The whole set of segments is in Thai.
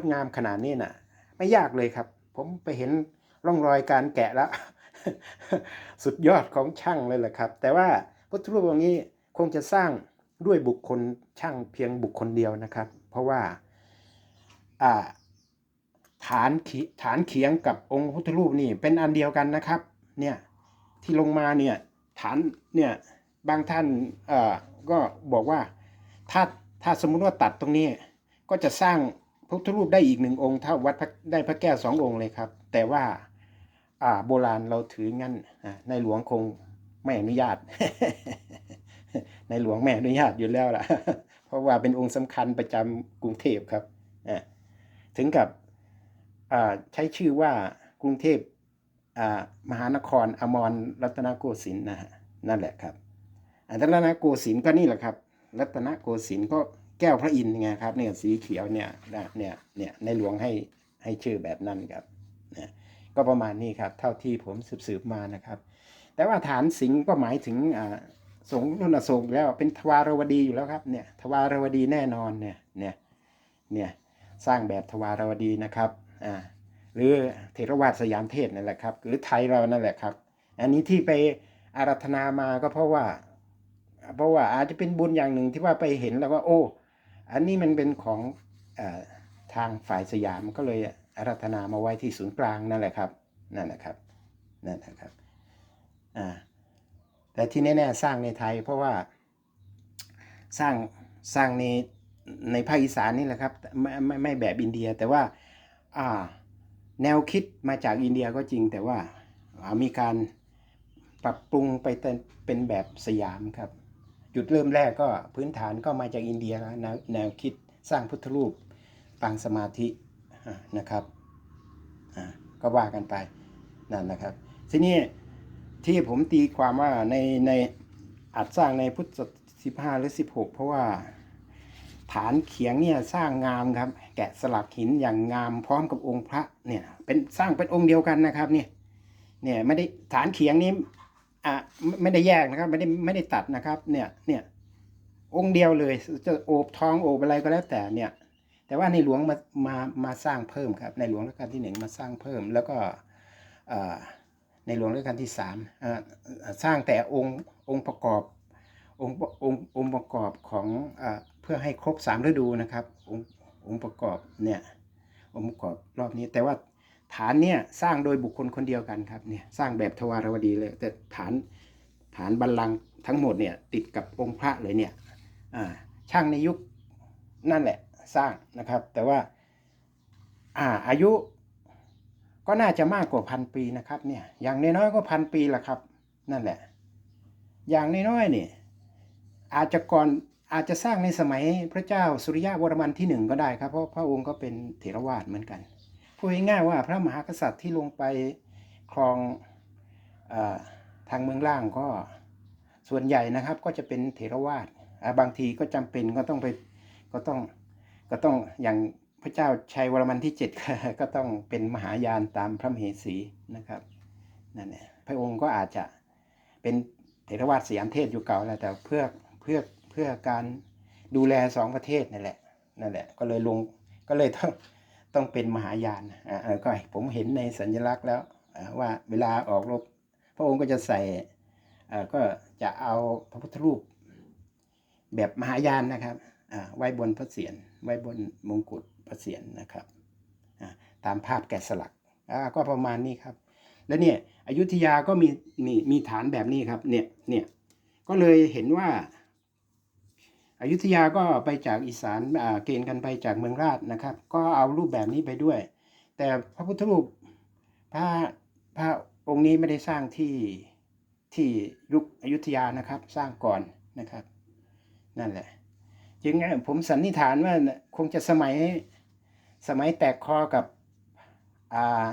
ดงามขนาดนี้น่ะ ไม่ยากเลยครับ ผมไปเห็นร่องรอยการแกะแล้ว สุดยอดของช่างเลยแหละครับ แต่ว่าพุทธรูปองนี้คงจะสร้างด้วยบุคคลช่างเพียงบุคคลเดียวนะครับ เพราะว่าฐานฐานเขียงกับองค์พุทธรูปนี่เป็นอันเดียวกันนะครับเนี่ยที่ลงมาเนี่ยฐานเนี่ยบางท่านก็บอกว่าถ้าถ้าสมมุติว่าตัดตรงนี้ก็จะสร้าง พระพุทธรูปได้อีกหนึ่งองค์เท่าวัดได้พระแก้วสององค์เลยครับ แต่ว่าอ่าโบราณเราถืองั้นอ่าในหลวงคงไม่อนุญาต ในหลวงไม่อนุญาตอยู่แล้วล่ะ เพราะว่าเป็นองค์สำคัญประจำกรุงเทพครับถึงกับใช้ชื่อว่ากรุงเทพมหานครอมรรัตนโกสินทร์นะฮะนั่นแหละครับรัตนโกสินทร์ก็นี่แหละครับ รัตนโกสินทร์ก็ แก้วพระอินทร์ไงครับเนี่ยสีเขียวเนี่ยนะเนี่ยเนี่ยในหลวงให้ให้ชื่อแบบนั้นครับนะก็ประมาณนี้ครับ เท่าที่ผมสืบๆมานะครับ แต่ว่าฐานสิงห์ก็หมายถึงอ่าสงรุ่นอโศกแล้วเป็นทวารวดีอยู่แล้วครับเนี่ยทวารวดีแน่นอนเนี่ยเนี่ยเนี่ยสร้างแบบทวารวดีนะครับอ่าหรือเทรวาสสยามเทศนั่นแหละครับ หรือไทยเรานั่นแหละครับ อันนี้ที่ไปอารัธนามาก็เพราะว่า เพราะว่าอาจจะเป็นบุญอย่างหนึ่งที่ว่าไปเห็นแล้วว่า โอ้ อันนี้มันเป็นของอทางฝ่ายสยามก็เลยอารัธนามาไว้ที่ศูนย์กลางนั่นแหละครับนั่นแหละครับนั่นนะครับอ่าแต่ที่แน่ๆสร้างในไทยเพราะว่าสร้างสร้างในในภาคอีสานนี่แหละครับไม่ไม่ไม่แบบอินเดียแต่ว่าอ่าแนวคิดมาจากอินเดียก็จริงแต่ว่าอ่ามีการปรับปรุงไปเป็นเป็นแบบสยามครับ จุดเริ่มแรกก็พื้นฐานก็มาจากอินเดียแล้วแนวแนวคิดสร้างพุทธรูปปางสมาธินะครับก็ว่ากันไปนั่นนะครับ ทีนี้ที่ผมตีความว่าในในอาจสร้างในพุทธสิบห้าหรือสิบหกเพราะว่าฐานเขียงเนี่ยสร้างงามครับ แกะสลักหินอย่างงามพร้อมกับองค์พระเนี่ยเป็นสร้างเป็นองค์เดียวกันนะครับเนี่ยเนี่ยไม่ได้ฐานเขียงนี้ อะไม่ได้แยกนะครับ ไม่ได้ไม่ได้ตัดนะครับ เนี่ยเนี่ยองค์เดียวเลยจะโอบทองโอบอะไรก็แล้วแต่เนี่ย แต่ว่าในหลวงมามามาสร้างเพิ่มครับ ในหลวงรัชกาลที่หนึ่งมาสร้างเพิ่ม แล้วก็ในหลวงรัชกาลที่สามสร้างแต่องค์องค์ประกอบองค์องค์องค์ประกอบของอเพื่อให้ครบสามฤดูนะครับ องค์องค์ประกอบเนี่ยองค์ประกอบรอบนี้แต่ว่า ฐานเนี่ยสร้างโดยบุคคลคนเดียวกันครับเนี่ยสร้างแบบทวารวดีเลยแต่ฐานฐานบัลลังก์ทั้งหมดเนี่ยติดกับองค์พระเลยเนี่ยช่างในยุคนั่นแหละสร้างนะครับ แต่ว่าอ่าอายุก็น่าจะมากกว่าพันปีนะครับเนี่ยอย่างน้อยๆก็พันปีละครับ นั่นแหละ อย่างน้อยๆเนี่ยอาจจะก่อนอาจจะสร้างในสมัยพระเจ้าสุริยะวรมันที่หนึ่งก็ได้ครับ เพราะพระองค์ก็เป็นเถรวาทเหมือนกัน พูดง่ายๆว่าพระมหากษัตริย์ที่ลงไปครองอทางเมืองล่างก็ส่วนใหญ่นะครับก็จะเป็นเถรวาทบางทีก็จำเป็นก็ต้องไปก็ต้องก็ต้องอย่างพระเจ้าชัยวรมันที่เจ็ดก็ต้องเป็นมหายานตามพระมเหสีนะครับนั่นแหละพระองค์ก็อาจจะเป็นเถรวาทสยามเทศอยู่เก่าแล้วแต่เพื่อเพื่อเพื่อการดูแลสองประเทศนั่นแหละนั่นแหละก็เลยลงก็เลยต้อง ต้องเป็นมหายานอ่าก็ผมเห็นในสัญลักษณ์แล้วว่าเวลาออกรบพระองค์ก็จะใส่อ่าก็จะเอาพระพุทธรูป แบบมหายานนะครับอ่าไว้บนพระเศียรไว้บนมงกุฎพระเศียรนะครับอ่าตามภาพแกะสลักอ่าก็ประมาณนี้ครับ แล้วเนี่ยอยุธยาก็มีมีมีฐานแบบนี้ครับเนี่ยเนี่ยก็เลยเห็นว่า อยุธยาก็ไปจากอีสานเกณฑ์กันไปจากเมืองราชนะครับ ก็เอารูปแบบนี้ไปด้วย แต่พระพุทธรูปพระพระองค์นี้ไม่ได้สร้างที่ที่ยุคอยุธยานะครับสร้างก่อนนะครับ นั่นแหละจึงผมสันนิษฐานว่าคงจะสมัยสมัยแตกคอกับอ่า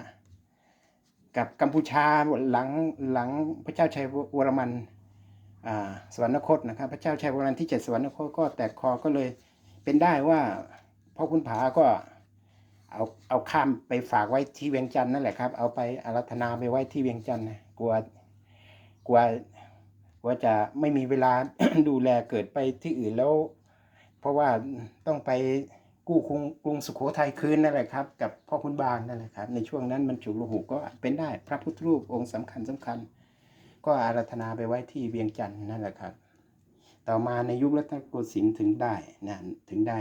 กับกัมพูชาหลังหลังพระเจ้าชัยวรมัน สวรรคตนะครับ พระเจ้าชัยวรมันที่เจ็ดสวรรคตก็แตกคอก็เลยเป็นได้ว่าพ่อคุณผาก็เอาเอาข้ามไปฝากไว้ที่เวียงจันทร์นั่นแหละครับ เอาไปอารัธนาไปไว้ที่เวียงจันทร์นะกลัวกลัวกลัวจะไม่มีเวลาดูแลเกิดไปที่อื่นแล้ว เพราะว่าต้องไปกู้กรุงกรุงสุโขทัยคืนนั่นแหละครับ กับพ่อคุณบางนั่นแหละครับ ในช่วงนั้นมันฉุกละหุก็เป็นได้พระพุทธรูปองค์สำคัญสำคัญ ก็อาราธนาไปไว้ที่เวียงจันทร์นั่นแหละครับ ต่อมาในยุครัตนโกสินทร์ถึงได้นะถึงได้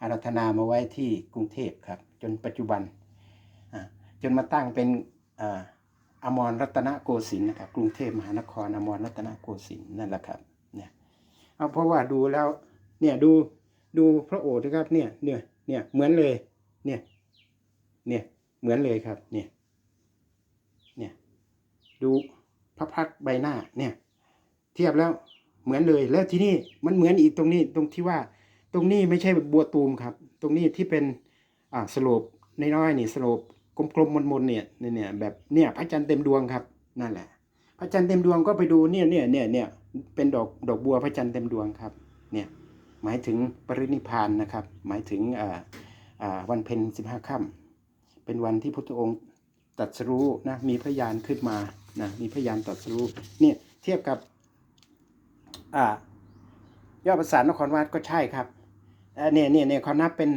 อาราธนามาไว้ที่กรุงเทพครับ จนปัจจุบันจนมาตั้งเป็นอ่าอมรรัตนโกสินทร์นะครับ กรุงเทพมหานครอมรรัตนโกสินทร์นั่นแหละครับเนี่ยเอาเพราะว่าดูแล้วเนี่ยดูดูพระโอษฐ์นะครับเนี่ยเนี่ยเนี่ยเหมือนเลยเนี่ยเนี่ยเหมือนเลยครับเนี่ยเนี่ยดู พระพักใบหน้าเนี่ย เทียบแล้วเหมือนเลย แล้วที่นี่มันเหมือนอีกตรงนี้ตรงที่ว่า ตรงนี้ไม่ใช่บัวตูมครับ ตรงนี้ที่เป็นอ่าสโลปน้อยๆนี่สโลปกลมๆมนๆเนี่ยเนี่ยแบบเนี่ยพระจันทร์เต็มดวงครับนั่นแหละ พระจันทร์เต็มดวงก็ไปดูเนี่ยเนี่ยเนี่ยเนี่ยเป็นดอกดอกบัวพระจันทร์เต็มดวงครับ เนี่ยหมายถึงปรินิพานนะครับ หมายถึงอ่าอ่าวันเพ็ญสิบห้าค่ำเป็นวันที่พุทธองค์ตรัสรู้นะมีพระยานขึ้นมา นะมีพยานตรัสรู้เนี่ยเทียบกับอ่ายอดประสานนครวัดก็ใช่ครับเนี่ยเนี่ยเนี่ยเขานับเป็น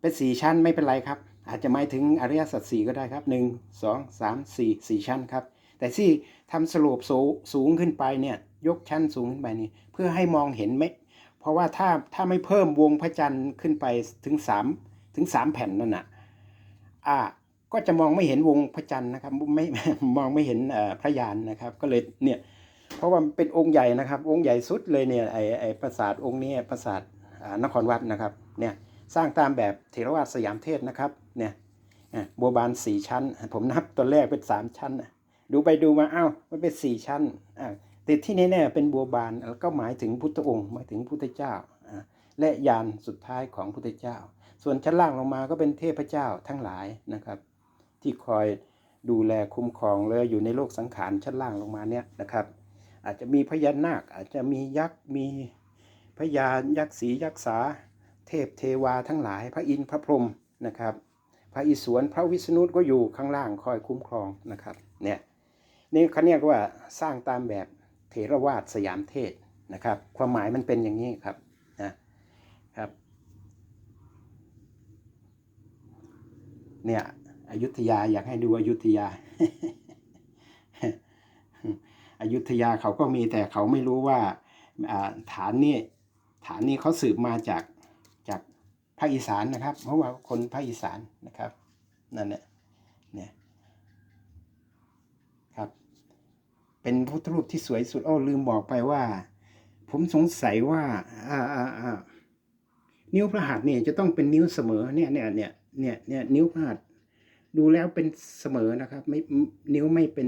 เป็นสี่ชั้นไม่เป็นไรครับ อาจจะหมายถึงอริยสัจสี่ก็ได้ครับหนึ่งสองสามสี่สี่ชั้นครับ แต่ที่ทำสโลปสูสูงขึ้นไปเนี่ยยกชั้นสูงขึ้นไปนี่เพื่อให้มองเห็นไหมเพราะว่าถ้าถ้าไม่เพิ่มวงพระจันทร์ขึ้นไปถึงสามถึงสามแผ่นนั่นน่ะอ่า ก็จะมองไม่เห็นวงพระจันทร์นะครับไม่มองไม่เห็นพระยานนะครับ ก็เลยเนี่ยเพราะว่าเป็นองค์ใหญ่นะครับ องค์ใหญ่สุดเลยเนี่ยไอไอปราสาทองค์นี้ปราสาทนครวัดนะครับเนี่ยสร้างตามแบบเถรวาทสยามเทศนะครับเนี่ยบัวบานสี่ชั้น ผมนับตอนแรกเป็นสามชั้น ดูไปดูมาอ้าวมันเป็นสี่ชั้นแต่ที่แน่ๆเป็นบัวบานแล้วก็หมายถึงพุทธองค์หมายถึงพุทธเจ้าและยานสุดท้ายของพุทธเจ้า ส่วนชั้นล่างลงมาก็เป็นเทพเจ้าทั้งหลายนะครับ ที่คอยดูแลคุ้มครองเลยอยู่ในโลกสังขารชั้นล่างลงมาเนี่ยนะครับ อาจจะมีพญานาคอาจจะมียักษ์มีพญายักษ์สียักษ์สาเทพเทวาทั้งหลาย พระอินทร์พระพรหมนะครับ พระอิศวรพระวิษณุก็อยู่ข้างล่างคอยคุ้มครองนะครับเนี่ยนี่เขาเรียกว่าสร้างตามแบบเถรวาทสยามเทศนะครับ ความหมายมันเป็นอย่างนี้ครับนะครับเนี่ย อยุธยาอยากให้ดูอยุธยาอยุธยาเขาก็มีแต่เขาไม่รู้ว่าฐานนี้ฐานนี้เขาสืบมาจากจากภาคอีสานนะครับ เพราะว่าคนภาคอีสานนะครับนั่นแหละเนี่ยครับ เป็นพระพุทธรูปที่สวยสุดโอ้ลืมบอกไปว่า ผมสงสัยว่าอ่าอ่าอ่านิ้วพระหัตถ์เนี่ยจะต้องเป็นนิ้วเสมอเนี่ยเนี่ยเนี่ยเนี่ยเนี่ยนิ้วพระหัตถ์ ดูแล้วเป็นเสมอนะครับ ไม่นิ้วไม่เป็น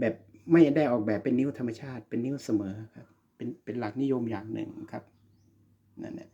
แบบไม่ได้ออกแบบเป็นนิ้วธรรมชาติ เป็นนิ้วเสมอครับ เป็นเป็นหลักนิยมอย่างหนึ่งครับนั่นแหละ